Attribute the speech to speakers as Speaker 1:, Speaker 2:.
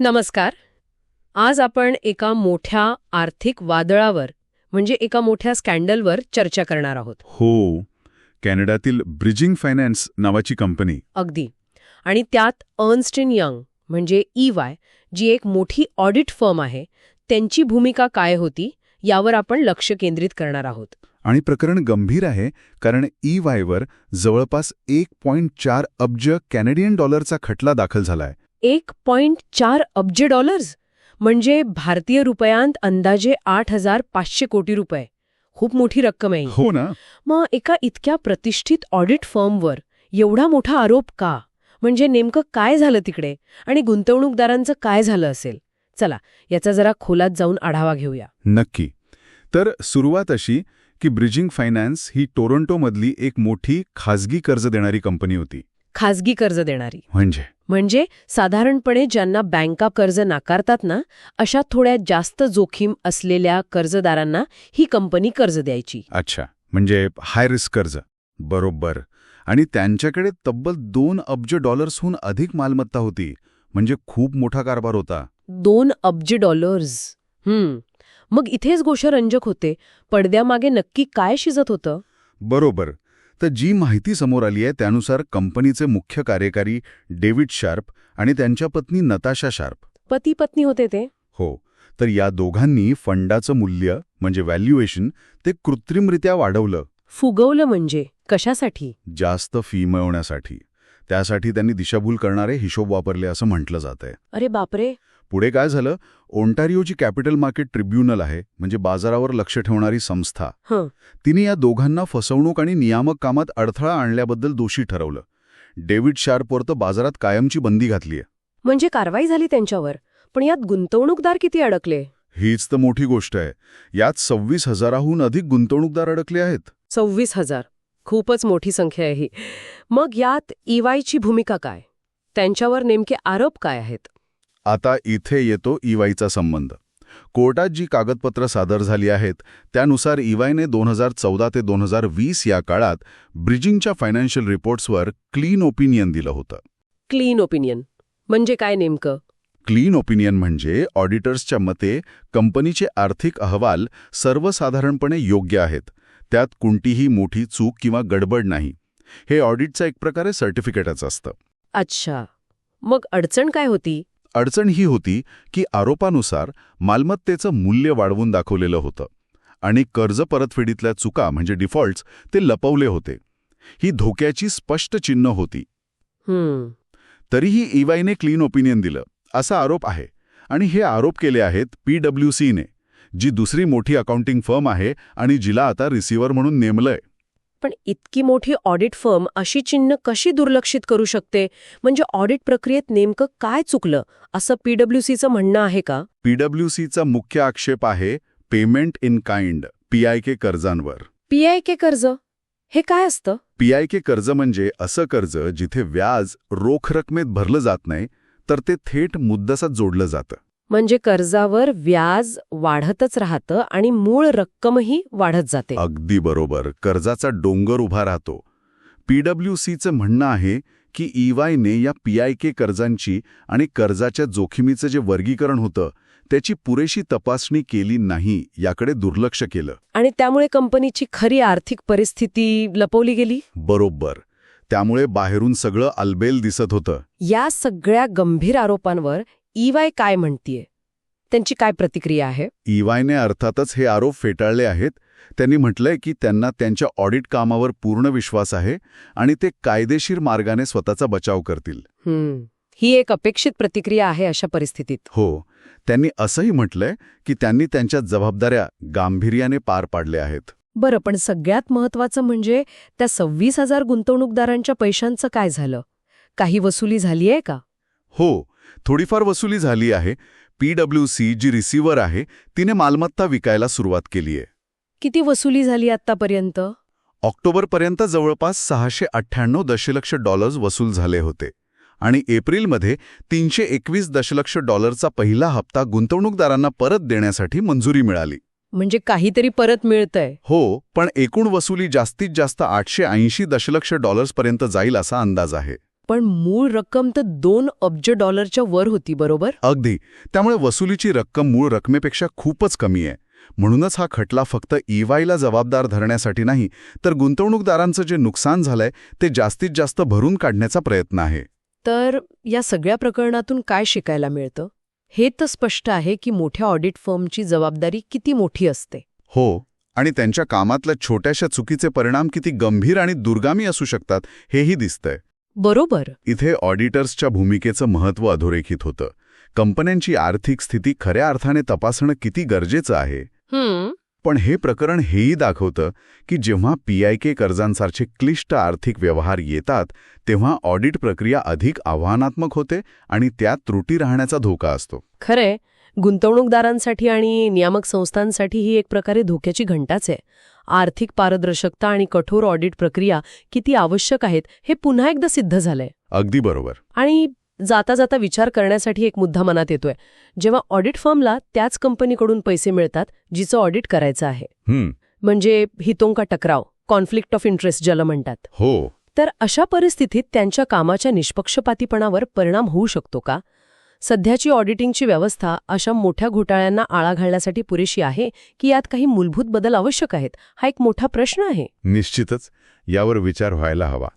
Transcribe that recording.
Speaker 1: नमस्कार. आज आपण एका मोठ्या आर्थिक वादळावर म्हणजे एका मोठ्या स्कॅन्डलवर चर्चा करणार आहोत.
Speaker 2: हो कॅनडातील ब्रिजिंग फायनान्स नावाची कंपनी.
Speaker 1: अगदी. आणि त्यात अर्न्स्टिन यंग म्हणजे ई वाय जी एक मोठी ऑडिट फर्म आहे त्यांची भूमिका काय होती यावर आपण लक्ष केंद्रित करणार आहोत.
Speaker 2: आणि प्रकरण गंभीर आहे कारण ई वायवर जवळपास एक पॉइंट चार अब्ज कॅनेडियन डॉलरचा खटला दाखल झालाय.
Speaker 1: एक पॉइंट चार अब्ज डॉलर्स म्हणजे भारतीय रुपयांत अंदाजे आठ हजार पाचशे कोटी रुपये. खूप मोठी रक्कम आहे ही.
Speaker 2: हो ना?
Speaker 1: मग एका इतक्या प्रतिष्ठित ऑडिट फर्मवर एवढा मोठा आरोप का? म्हणजे नेमकं काय झालं तिकडे? आणि गुंतवणूकदारांचं काय झालं असेल? चला याचा जरा खोलात जाऊन आढावा घेऊया.
Speaker 2: नक्की. तर सुरुवात अशी की ब्रिजिंग फायनान्स ही टोरंटोमधली एक मोठी खाजगी कर्ज देणारी कंपनी होती.
Speaker 1: खाजगी कर्ज देणारी.
Speaker 2: म्हणजे?
Speaker 1: म्हणजे साधारणपणे ज्यांना बँका कर्ज नाकारतात ना अशा थोड्या जास्त जोखीम असलेल्या कर्जदारांना ही कंपनी कर्ज द्यायची.
Speaker 2: अच्छा. म्हणजे हाय रिस्क कर्ज. बरोबर. आणि त्यांच्याकडे तब्बल दोन अब्ज डॉलर्सहून अधिक मालमत्ता होती. म्हणजे खूप मोठा कारभार होता.
Speaker 1: दोन अब्ज डॉलर्स. हम्म. मग इथेच गोष्ट रंजक होते. पडद्यामागे नक्की काय शिजत होतं?
Speaker 2: बरोबर. तर जी माहिती समोर आली आहे त्यानुसार कंपनीचे मुख्य कार्यकारी डेव्हिड शार्प आणि त्यांच्या पत्नी नताशा शार्प.
Speaker 1: पती पत्नी होते ते?
Speaker 2: हो. तर या दोघांनी फंडाचं मूल्य म्हणजे व्हॅल्युएशन ते कृत्रिमरित्या वाढवलं.
Speaker 1: फुगवलं म्हणजे? कशासाठी?
Speaker 2: जास्त फी मिळवण्यासाठी. त्यासाठी त्यांनी दिशाभूल करणारे हिशोब वापरले असं म्हटलं जातंय.
Speaker 1: अरे बापरे!
Speaker 2: पुढे काय झालं? ओंटारिओची कॅपिटल मार्केट ट्रिब्युनल आहे म्हणजे बाजारावर लक्ष ठेवणारी संस्था.
Speaker 1: हं.
Speaker 2: तिने या दोघांना फसवणूक आणि नियामक कामात अडथळा आणल्याबद्दल दोषी ठरवलं. डेव्हिड शार्पवर तर बाजारात कायमची बंदी घातलीय.
Speaker 1: म्हणजे कारवाई झाली त्यांच्यावर. पण यात गुंतवणूकदार किती अडकले?
Speaker 2: हीच तर मोठी गोष्ट आहे. यात सव्वीस हजाराहून अधिक गुंतवणूकदार अडकले आहेत.
Speaker 1: सव्वीस हजार. खूपच मोठी संख्या आहे ही. मग यात ईवायची भूमिका काय? त्यांच्यावर नेमके आरोप काय आहेत?
Speaker 2: आता इथे येतो इवायचा संबंध. कोर्टात जी कागदपत्र सादर झाली आहेत त्यानुसार इवायने दोन हजार चौदा ते दोन हजार वीस या काळात ब्रिजिंगच्या फायनान्शियल रिपोर्ट्सवर क्लीन ओपिनियन दिलं होतं.
Speaker 1: Clean opinion. म्हणजे काय नेमकं?
Speaker 2: क्लीन ओपिनियन म्हणजे ऑडिटर्सच्या मते कंपनीचे आर्थिक अहवाल सर्वसाधारणपणे योग्य आहेत. त्यात कोणतीही मोठी चूक किंवा गडबड नाही. हे ऑडिटचं एक प्रकारे सर्टिफिकेटच असतं.
Speaker 1: अच्छा. मग अडचण काय होती?
Speaker 2: अडचण ही होती की आरोपानुसार मालमत्तेचं मूल्य वाढवून दाखवलेलं होतं आणि कर्ज परतफेडीतल्या चुका म्हणजे डिफॉल्ट्स ते लपवले होते. ही धोक्याची स्पष्ट चिन्ह होती. तरीही इवायने क्लीन ओपिनियन दिलं. असा आरोप आहे. आणि हे आरोप केले आहेत पी डब्ल्यू सीने जी दुसरी मोठी अकाउंटिंग फर्म आहे आणि जिला आता रिसिव्हर म्हणून नेमलंय.
Speaker 1: पण इतकी मोठी ऑडिट फर्म अशी चिन्ह कशी दुर्लक्षित करू शकते? म्हणजे ऑडिट प्रक्रियेत नेमकं काय चुकलं? असं पीडब्ल्यूसीचं म्हणणं आहे का?
Speaker 2: पीडब्ल्यूसीचा मुख्य आक्षेप आहे पेमेंट इन काइंड पीआयके कर्जांवर.
Speaker 1: पीआयके कर्ज? हे काय असतं?
Speaker 2: पीआयके कर्ज म्हणजे असं कर्ज जिथे व्याज रोख रकमेत भरलं जात नाही तर ते थेट मुद्दसात जोडलं जातं.
Speaker 1: म्हणजे कर्जावर व्याज वाढतच राहतं आणि मूळ रक्कमही वाढत जाते.
Speaker 2: अगदी बरोबर. कर्जाचा डोंगर उभा राहतो. पीडब्ल्यूसीचं म्हणणं आहे की ईवायने या पीआयके कर्जांची आणि कर्जाच्या जोखमीचं जे वर्गीकरण होतं त्याची पुरेशी तपासणी केली नाही याकडे दुर्लक्ष केलं.
Speaker 1: आणि त्यामुळे कंपनीची खरी आर्थिक परिस्थिती लपवली गेली?
Speaker 2: बरोबर. त्यामुळे बाहेरून सगळं अलबेल दिसत होतं.
Speaker 1: या सगळ्या गंभीर आरोपांवर ईवाय काय म्हणतीये? त्यांची काय प्रतिक्रिया आहे?
Speaker 2: ईवायने अर्थातच हे आरोप फेटाळले आहेत. त्यांनी म्हटलंय की त्यांना त्यांच्या ऑडिट कामावर पूर्ण विश्वास आहे आणि ते कायदेशीर मार्गाने स्वतःचा बचाव करतील.
Speaker 1: हम्म. ही एक अपेक्षित प्रतिक्रिया आहे अशा परिस्थितीत.
Speaker 2: हो. त्यांनी असंही म्हटलंय की त्यांनी त्यांच्या जबाबदाऱ्या गांभीर्याने पार पाडल्या आहेत.
Speaker 1: बरं पण सगळ्यात महत्वाचं म्हणजे त्या सव्वीस हजार गुंतवणूकदारांच्या पैशांचं काय झालं? काही वसुली झालीये का?
Speaker 2: हो. थोडीफार वसुली झाली आहे. पीडब्ल्यूसी जी रिसिव्हर आहे तिने मालमत्ता विकायला सुरुवात केली आहे
Speaker 1: किती वसुली झाली आतापर्यंत?
Speaker 2: ऑक्टोबरपर्यंत जवळपास सहाशे अठ्ठ्याण्णव दशलक्ष डॉलर्स वसूल झाले होते. आणि एप्रिलमध्ये तीनशे एकवीस दशलक्ष डॉलरचा पहिला हप्ता गुंतवणूकदारांना परत देण्यासाठी मंजुरी मिळाली.
Speaker 1: म्हणजे काहीतरी परत मिळतंय.
Speaker 2: हो पण एकूण वसुली जास्तीत जास्त आठशे ऐंशी दशलक्ष डॉलर्सपर्यंत जाईल असा अंदाज आहे.
Speaker 1: पण मूळ रक्कम तर दोन अब्ज डॉलरच्या वर होती बरोबर?
Speaker 2: अगदी. त्यामुळे वसुलीची रक्कम मूळ रकमेपेक्षा खूपच कमी आहे. म्हणूनच हा खटला फक्त ईवायला जबाबदार धरण्यासाठी नाही तर गुंतवणूकदारांचं जे नुकसान झालंय ते जास्तीत जास्त भरून काढण्याचा प्रयत्न आहे.
Speaker 1: तर या सगळ्या प्रकरणातून काय शिकायला मिळतं? हे तर स्पष्ट आहे की मोठ्या ऑडिट फर्मची जबाबदारी किती मोठी असते.
Speaker 2: हो आणि त्यांच्या कामातल्या छोट्याशा चुकीचे परिणाम किती गंभीर आणि दुर्गामी असू शकतात हेही दिसतंय.
Speaker 1: बरोबर.
Speaker 2: इथे ऑडिटर्सच्या भूमिकेचं महत्त्व अधोरेखित होतं. कंपन्यांची आर्थिक स्थिती खऱ्या अर्थाने तपासणं किती गरजेचं आहे? पण हे प्रकरण हेही दाखवतं की जेव्हा पीआयके कर्जांसारखे क्लिष्ट आर्थिक व्यवहार येतात तेव्हा ऑडिट प्रक्रिया अधिक आव्हानात्मक होते आणि त्यात त्रुटी राहण्याचा धोका असतो.
Speaker 1: खरंय. गुंतवणूकदारांसाठी आणि नियामक संस्थांसाठी ही एक प्रकारे धोक्याची घंटाच आहे. आर्थिक पारदर्शकता आणि कठोर ऑडिट प्रक्रिया किती आवश्यक आहेत हे पुन्हा एकदा सिद्ध झालंय.
Speaker 2: अगदी बरोबर.
Speaker 1: आणि जाता जाता विचार करण्यासाठी एक मुद्दा मनात येतोय. जेव्हा ऑडिट फर्मला त्याच कंपनीकडून पैसे मिळतात जिचं ऑडिट करायचं आहे. म्हणजे हितोंका टकराव कॉन्फ्लिक्ट ऑफ इंटरेस्ट ज्याला म्हणतात.
Speaker 2: हो.
Speaker 1: तर अशा परिस्थितीत त्यांच्या कामाच्या निष्पक्षपातीपणावर परिणाम होऊ शकतो का? सध्याची ऑडिटिंगची व्यवस्था अशा मोठ्या घोटाळ्यांना आळा घालण्यासाठी पुरेशी आहे की यात काही मूलभूत बदल आवश्यक आहेत? हा एक मोठा प्रश्न आहे.
Speaker 2: निश्चितच. यावर विचार व्हायला हवा.